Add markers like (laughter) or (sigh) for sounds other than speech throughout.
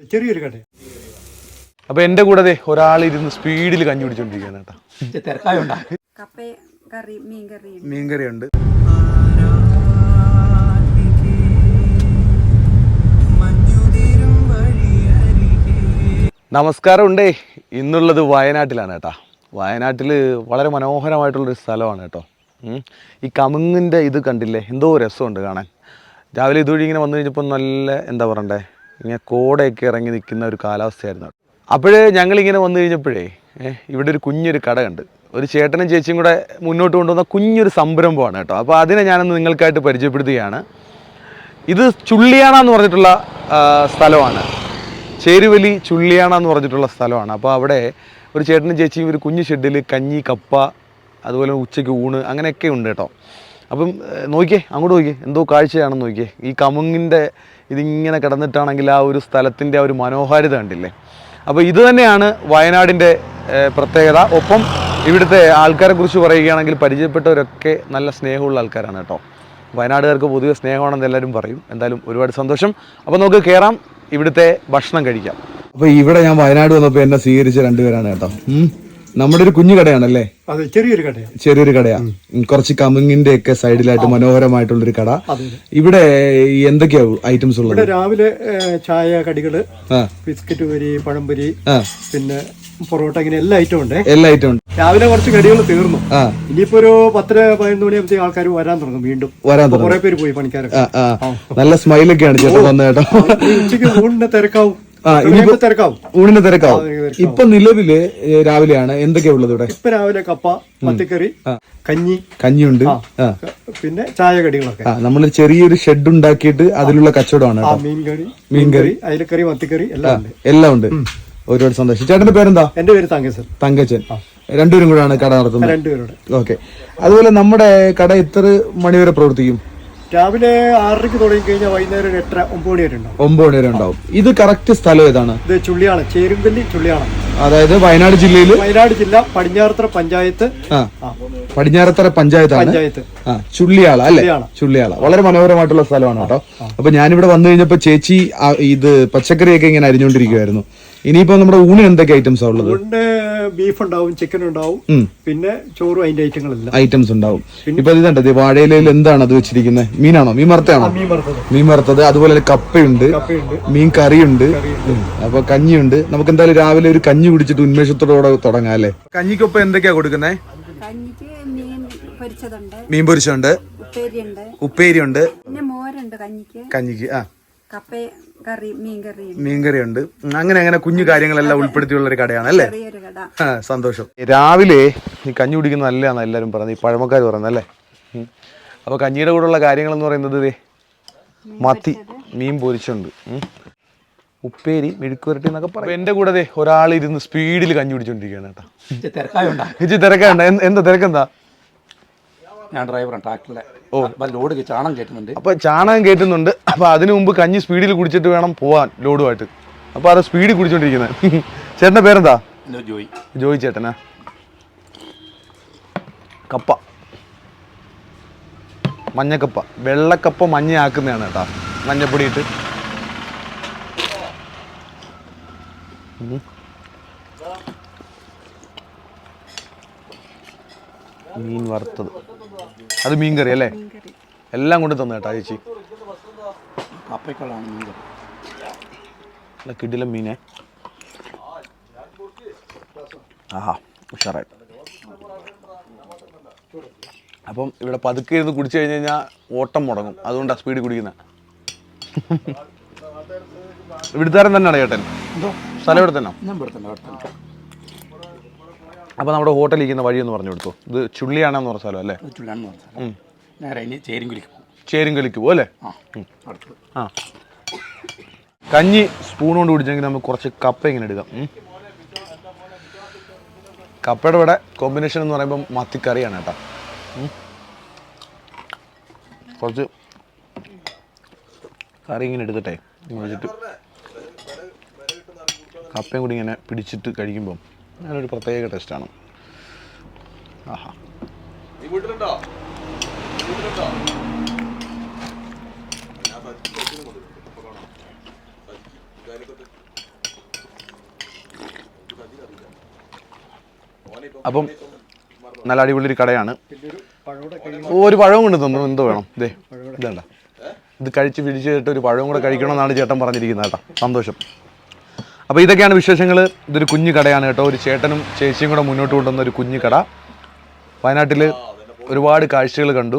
ചെറിയൊരു കട അപ്പൊ എന്റെ കൂടെ ദേ ഒരാൾ ഇരുന്ന് സ്പീഡിൽ കഞ്ഞി പിടിച്ചോണ്ടിരിക്കുകയാണ് കേട്ടോ. തിരക്കായുണ്ടാ. മീൻകറി. ഉണ്ട് നമസ്കാരം ഉണ്ടേ ഇന്നുള്ളത് വയനാട്ടിലാണ് കേട്ടാ. വയനാട്ടിൽ വളരെ മനോഹരമായിട്ടുള്ളൊരു സ്ഥലമാണ് കേട്ടോ. ഈ കമുങ്ങിന്റെ ഇത് കണ്ടില്ലേ? എന്തോ രസമുണ്ട് കാണാൻ. രാവിലെ ഇതുവഴി ഇങ്ങനെ വന്നു കഴിഞ്ഞപ്പോൾ നല്ല എന്താ പറയണ്ടേ? ഇങ്ങനെ കോടയൊക്കെ ഇറങ്ങി നിൽക്കുന്ന ഒരു കാലാവസ്ഥയായിരുന്നു അപ്പോഴേ ഞങ്ങളിങ്ങനെ വന്നു കഴിഞ്ഞപ്പോഴേ ഇവിടെ ഒരു കുഞ്ഞൊരു കട കണ്ട് ഒരു ചേട്ടനും ചേച്ചിയും കൂടെ മുന്നോട്ട് കൊണ്ടുവന്ന കുഞ്ഞൊരു സംരംഭമാണ് കേട്ടോ. അപ്പോൾ അതിനെ ഞാനൊന്ന് നിങ്ങൾക്കായിട്ട് പരിചയപ്പെടുത്തുകയാണ്. ഇത് ചുള്ളിയാണ എന്ന് പറഞ്ഞിട്ടുള്ള സ്ഥലമാണ്. ചേരുവലി ചുള്ളിയാണ എന്ന് പറഞ്ഞിട്ടുള്ള സ്ഥലമാണ്. അപ്പോൾ അവിടെ ഒരു ചേട്ടനും ചേച്ചിയും ഒരു കുഞ്ഞു ഷെഡിൽ കഞ്ഞി കപ്പ അതുപോലെ ഉച്ചയ്ക്ക് ഊണ് അങ്ങനെയൊക്കെ ഉണ്ട് കേട്ടോ. അപ്പം നോക്കിയേ അങ്ങോട്ട് നോക്കിയേ. എന്തോ കാഴ്ചയാണെന്ന് നോക്കിയേ. ഈ കമുങ്ങിന്റെ ഇതിങ്ങനെ കിടന്നിട്ടാണെങ്കിൽ ആ ഒരു സ്ഥലത്തിന്റെ ആ ഒരു മനോഹാരിത കണ്ടില്ലേ? അപ്പോൾ ഇത് തന്നെയാണ് വയനാടിന്റെ പ്രത്യേകത. ഒപ്പം ഇവിടുത്തെ ആൾക്കാരെ കുറിച്ച് പറയുകയാണെങ്കിൽ പരിചയപ്പെട്ടവരൊക്കെ നല്ല സ്നേഹമുള്ള ആൾക്കാരാണ് കേട്ടോ. വയനാടുകാർക്ക് പൊതുവെ സ്നേഹമാണെന്ന് എല്ലാവരും പറയും. എന്തായാലും ഒരുപാട് സന്തോഷം. അപ്പോൾ നമുക്ക് കയറാം. ഇവിടുത്തെ ഭക്ഷണം കഴിക്കാം. അപ്പോൾ ഇവിടെ ഞാൻ വയനാട് വന്നപ്പോൾ എന്നെ സ്വീകരിച്ച രണ്ടുപേരാണ് കേട്ടോ. നമ്മുടെ ഒരു കുഞ്ഞു കടയാണല്ലേ? അതെ ചെറിയൊരു കടയാണ്. ചെറിയൊരു കടയാ. കുറച്ച് കമുങ്ങിന്റെ ഒക്കെ സൈഡിലായിട്ട് മനോഹരമായിട്ടുള്ളൊരു കട. ഇവിടെ എന്തൊക്കെയാ ഐറ്റംസ് ഉള്ളത്? രാവിലെ ചായ കടികൾ ബിസ്ക്കറ്റ് പൊരി പഴംപൊരി പിന്നെ പൊറോട്ട ഇങ്ങനെ എല്ലാ ഐറ്റം ഉണ്ട്. എല്ലാ ഐറ്റം ഉണ്ട്. രാവിലെ കുറച്ച് കടികൾ തീർന്നു. ഇനിയിപ്പോ ഒരു പത്തര പതിനൊന്ന് മണിയാകുമ്പോൾ ആൾക്കാർ വരാൻ തുടങ്ങും വീണ്ടും. വരാൻ തുടങ്ങും. കുറെ പേര് പോയി പണിക്കാരൊക്കെ. നല്ല സ്മൈലൊക്കെയാണ് ചേട്ടൻ വന്നേട്ടോ ഉച്ചയ്ക്ക് തിരക്കാവും. തിരക്കാവും. ഊണിന് തിരക്കാവും. ഇപ്പൊ നിലവിൽ രാവിലെയാണ് എന്തൊക്കെയാ ഉള്ളത് ഇവിടെ? ഇപ്പൊ രാവിലെ കപ്പ മത്തിക്കറി കഞ്ഞി കഞ്ഞിയുണ്ട്. പിന്നെ ചായ കടികളൊക്കെ നമ്മൾ ചെറിയൊരു ഷെഡ് ഉണ്ടാക്കിയിട്ട് അതിലുള്ള കച്ചവടമാണ് മീൻകറി മീൻകറി. അയിലക്കറി മത്തിക്കറി എല്ലാം ഉണ്ട്. എല്ലാം ഉണ്ട്. ഒരുപാട് സന്തോഷം. ചേട്ടന്റെ പേരെന്താ? എന്റെ പേര് തങ്കച്ചൻ. തങ്കച്ചൻ. രണ്ടുപേരും കൂടെയാണ് കട നടത്തുന്നത്. രണ്ടുപേരും ഓക്കെ. അതുപോലെ നമ്മുടെ കട എത്ര മണിവരെ പ്രവർത്തിക്കും? രാവിലെ ആറരയ്ക്ക് തുടങ്ങി കഴിഞ്ഞാൽ വൈകുന്നേരം ഒരു എട്ടര ഒമ്പത് മണി വരെ ഉണ്ടാവും. ഒമ്പത് മണി വരെ ഉണ്ടാവും. ഇത് കറക്റ്റ് സ്ഥലം ഏതാണ്? ഇത് ചുള്ളിയാണ് ചേരുമ്പല്ലി ചുള്ളിയാണ് അതായത് വയനാട് ജില്ലയിൽ വയനാട് ജില്ല പടിഞ്ഞാറത്തറ പഞ്ചായത്ത്. ആ. പടിഞ്ഞാറത്തറ പഞ്ചായത്താണ്? പഞ്ചായത്ത്. ആ ചുള്ളിയാള അല്ലേ? ചുള്ളിയാള. ചുള്ളിയാള. വളരെ മനോഹരമായിട്ടുള്ള സ്ഥലമാണ് കേട്ടോ. അപ്പൊ ഞാനിവിടെ വന്നു കഴിഞ്ഞപ്പോ ചേച്ചി ആ, ഇത് പച്ചക്കറിയൊക്കെ ഇങ്ങനെ അരിഞ്ഞുകൊണ്ടിരിക്കുവായിരുന്നു. ഇനിയിപ്പോ നമ്മുടെ ഊണിന് എന്തൊക്കെ ഐറ്റംസാ ഉള്ളത്? അതുകൊണ്ട് ബീഫ് ഉണ്ടാവും ചിക്കൻ ഉണ്ടാവും പിന്നെ ചോറും അതിന്റെ ഐറ്റങ്ങളെല്ലാം. ഐറ്റംസ് ഉണ്ടാവും. ഇപ്പൊ ഇത് കണ്ടത് വാഴയിലയിൽ എന്താണ് അത് വെച്ചിരിക്കുന്നത് മീനാണോ? മീൻ വറുത്തയാണോ മീൻ വറുത്തത്. അതുപോലെ കപ്പയുണ്ട്. കപ്പയുണ്ട്. മീൻ കറിയുണ്ട്. അപ്പൊ കഞ്ഞിയുണ്ട്. നമുക്ക് എന്തായാലും രാവിലെ ഒരു കഞ്ഞി കുടിച്ചിട്ട് ഉന്മേഷത്തോടെ തുടങ്ങാം അല്ലേ? കഞ്ഞിക്കൊപ്പം എന്തൊക്കെയാ കൊടുക്കുന്നത് കഞ്ഞിക്ക് മീൻ പൊരിച്ചതുണ്ട്. മീൻ പൊരിച്ചുണ്ട് ഉപ്പേരിയുണ്ട്. ഉപ്പേരി ഉണ്ട് പിന്നെ മോരുണ്ട് കഞ്ഞിക്ക്. കഞ്ഞിക്ക് ആ. കപ്പ കറി മീൻകറി ഉണ്ട് അങ്ങനെ അങ്ങനെ കുഞ്ഞു കാര്യങ്ങളെല്ലാം ഉൾപ്പെടുത്തിയുള്ള ഒരു കടയാണ് അല്ലേ ചെറിയൊരു കട. ആ, സന്തോഷം. രാവിലെ ഈ കഞ്ഞി കുടിക്കുന്ന നല്ലതാണ് എല്ലാവരും പറയുന്നത്. ഈ പഴമക്കാർ പറയുന്നത് അല്ലേ? ഉം. അപ്പൊ കഞ്ഞിയുടെ കൂടെയുള്ള കാര്യങ്ങൾ എന്ന് പറയുന്നത് ദേ മത്തി മീൻ പൊരിച്ചുണ്ട്. ഉം. ഉപ്പേരി മെഴുക്കുവരട്ടി എന്നൊക്കെ പറയും. എന്റെ കൂടെ ദേ ഒരാൾ ഇരുന്ന് സ്പീഡിൽ കഞ്ഞി കുടിച്ചോണ്ടിരിക്കുകയാണ് കേട്ടോ. തിരക്കായുണ്ടാ. തിരക്കണ്ട എന്താ തിരക്കെന്താ? ഞാൻ ഡ്രൈവറാണ് ട്രാക്ടറിലെ ഓ. ലോഡ് ചാണം കയറ്റുന്നുണ്ട് അപ്പൊ ചാണകം കയറ്റുന്നുണ്ട് അപ്പൊ അതിനു മുമ്പ് കഞ്ഞി സ്പീഡിൽ കുടിച്ചിട്ട് വേണം പോവാൻ ലോഡുമായിട്ട് അപ്പൊ അത് സ്പീഡിൽ കുടിച്ചോണ്ടിരിക്കുന്നത് (laughs) ചേട്ടന്റെ പേരെന്താ? ജോയി. ജോയി ചേട്ടനാ? കപ്പ. മഞ്ഞക്കപ്പ. വെള്ളക്കപ്പ മഞ്ഞയാക്കുന്നതാണ് കേട്ടോ. മഞ്ഞപ്പൊടി ഇട്ട്. മീൻ വറുത്തത്. അത് മീൻ കറി അല്ലേ? മീൻ കറി എല്ലാം കൊണ്ട് തന്നു കേട്ടോ ചേച്ചി. കപ്പയ്ക്കുള്ളതാണ് കിടില മീനെ. ആഹാ ഉഷാറായി. അപ്പം ഇവിടെ പതുക്കെ ഇരുന്ന് കുടിച്ചു കഴിഞ്ഞ് കഴിഞ്ഞാൽ ഓട്ടം മുടങ്ങും. അതുകൊണ്ടാണ് സ്പീഡ് കുടിക്കുന്നത് ഇവിടുത്താരൻ തന്നെയാണ് ചേട്ടൻ? സ്ഥലം ഇവിടെ തന്നെ ഞാൻ ഇവിടെ തന്നെ ഇവിടെ തന്നെ അപ്പോൾ നമ്മുടെ ഹോട്ടലിൽ ഇരിക്കുന്ന വഴി എന്ന് പറഞ്ഞു കൊടുത്തു. ഇത് ചുള്ളിയാണെന്ന് പറഞ്ഞ സ്ഥലം അല്ലേ? നേരെ ഇനി ചേരിങ്കുലിക്ക് പോകും ചേരിങ്കലിക്ക് പോകും അല്ലേ? ആ കഞ്ഞി സ്പൂൺ കൊണ്ട് കുടിച്ചെങ്കിൽ നമുക്ക് കുറച്ച് കപ്പ ഇങ്ങനെ എടുക്കാം. കപ്പയുടെ ഇവിടെ കോമ്പിനേഷൻ എന്ന് പറയുമ്പോൾ മത്തിക്കറിയാണ് കേട്ടോ. കുറച്ച് കറി ഇങ്ങനെ എടുത്തിട്ടെ. വെച്ചിട്ട് കപ്പയും കൂടി ഇങ്ങനെ പിടിച്ചിട്ട് കഴിക്കുമ്പം. അങ്ങനൊരു പ്രത്യേക ടേസ്റ്റാണ്. ആഹാ. അപ്പം നല്ല അടിപൊളി ഒരു കടയാണ്. പിന്നെ ഒരു പഴയുടെ ഒരു പഴവും കൊണ്ട് തന്നു എന്തോ വേണം. ഇതേ ഇതേണ്ട. ഇത് കഴിച്ച് പിടിച്ചിട്ട് ഒരു പഴവും കൂടെ കഴിക്കണമെന്നാണ് ചേട്ടൻ പറഞ്ഞിരിക്കുന്നത് കേട്ടോ. സന്തോഷം. അപ്പോൾ ഇതൊക്കെയാണ് വിശേഷങ്ങൾ ഇതൊരു കുഞ്ഞു കടയാണ് കേട്ടോ. ഒരു ചേട്ടനും ചേച്ചിയും കൂടെ മുന്നോട്ട് കൊണ്ടുവന്ന ഒരു കുഞ്ഞു കട. വയനാട്ടിൽ ഒരുപാട് കാഴ്ചകൾ കണ്ടു.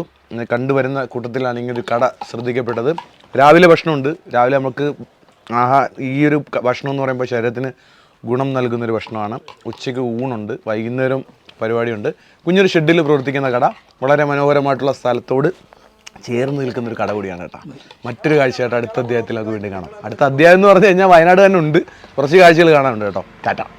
കണ്ടുവരുന്ന കൂട്ടത്തിലാണ് ഇങ്ങനെ ഒരു കട ശ്രദ്ധിക്കപ്പെട്ടത്. രാവിലെ ഭക്ഷണമുണ്ട്. രാവിലെ നമുക്ക് ആഹാ ഈ ഒരു ഭക്ഷണം എന്ന് പറയുമ്പോൾ ശരീരത്തിന് ഗുണം നൽകുന്നൊരു ഭക്ഷണമാണ്. ഉച്ചയ്ക്ക് ഊണുണ്ട്. വൈകുന്നേരം പരിപാടിയുണ്ട്. കുഞ്ഞൊരു ഷെഡിൽ പ്രവർത്തിക്കുന്ന കട. വളരെ മനോഹരമായിട്ടുള്ള സ്ഥലത്തോട് ചേർന്ന് നിൽക്കുന്ന ഒരു കട കൂടിയാണ് കേട്ടോ. മറ്റൊരു കാഴ്ചയായിട്ട് അടുത്ത അധ്യായത്തിൽ അത് വീണ്ടും കാണാം. അടുത്ത അധ്യായം എന്ന് പറഞ്ഞു കഴിഞ്ഞാൽ വയനാട് തന്നെ ഉണ്ട്. കുറച്ച് കാഴ്ചകൾ കാണാനുണ്ട് കേട്ടോ. ടാറ്റ.